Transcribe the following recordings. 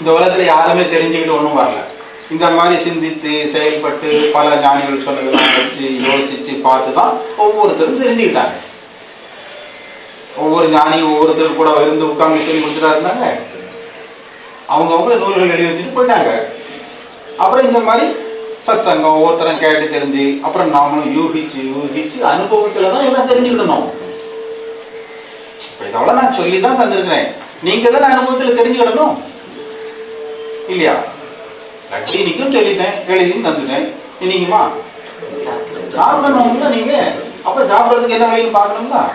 இந்த உலகத்துல யாருமே தெரிஞ்சுக்கிட்டு ஒன்றும் வரல. இந்த மாதிரி சிந்தித்து செயல்பட்டு பல ஞானிகள் சொன்னதெல்லாம் வச்சு யோசிச்சு பார்த்து தான் ஒவ்வொருத்தரும் தெரிஞ்சுக்கிட்டாங்க. ஒவ்வொரு ஞானியும் ஒவ்வொருத்தர் கூட இருந்து உட்கார்ந்து சொல்லி கொடுத்துட்டா இருந்தாங்க. அவங்கவுங்க நூல்கள் எழுதி வச்சுட்டு போயிட்டாங்க. அப்புறம் இந்த மாதிரி சத்தங்கம் ஒவ்வொருத்தரும் கேட்டு தெரிஞ்சு அப்புறம் நாமளும் யூகிச்சு யூகிச்சு அனுபவத்துல தான் எல்லாம் தெரிஞ்சுக்கிடணும். இப்ப இதோட நான் சொல்லி தான் தந்திருக்கிறேன். நீங்க தான் அனுபவத்துல தெரிஞ்சுக்கிடணும். இல்லையா? லட்சுமிக்கும் சொல்லிட்டேன் எழுதியும் தந்துட்டேன் இன்னைக்குமா சாப்பிடணும்ல நீங்க அப்ப சாப்பிடறதுக்கு என்ன வழியும் பார்க்கணும்ல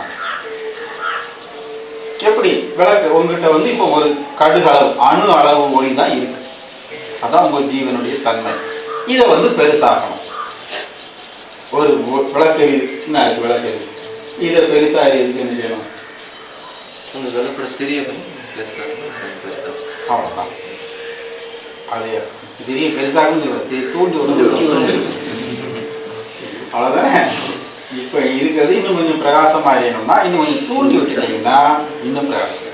எப்படி? விளக்கு. உங்ககிட்ட வந்து இப்போ ஒரு கடுகு அளவு அணு அளவு ஒளி தான் இருக்கு. அதான் உங்க ஜீவனுடைய தன்மை. இதை வந்து பெருசாக்கணும். ஒரு விளக்கு. என்ன இருக்கு விளக்கு. இதை பெருசா எதுக்கு என்ன செய்யணும்? உங்க அது திடீர் பெருசாக தூண்டி விடுறது அவ்வளவுதானே. இப்ப இருக்கிறது இன்னும் கொஞ்சம் பிரகாசமா அறியணும்னா இன்னும் கொஞ்சம் தூண்டி விட்டுட்டீங்கன்னா இன்னும் பிரகாசம்.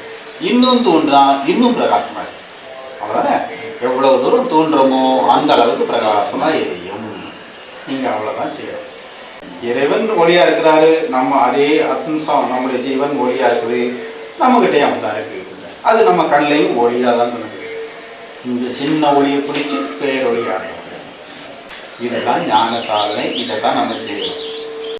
இன்னும் தூண்டா இன்னும் பிரகாசமா இருக்கும் அவ்வளவுதானே. எவ்வளவு தூரம் தூண்டுறோமோ அந்த அளவுக்கு பிரகாசமா எரியும். நீங்க அவ்வளவுதான் செய்யணும். இறைவன் ஒளியா இருக்கிறாரு. நம்ம அதே அம்சம் நம்முடைய ஜீவன் ஒளியா இருக்குது. நம்ம கிட்டே அப்படிதான் இருக்கு அது நம்ம கண்ணையும் ஒளியா தான் இருக்குது இந்த சின்ன ஒளியை பிடிச்சி பேரொளி அடையும் இதெல்லாம் ஞான சாதனை இதை தான் நம்ம செய்யணும்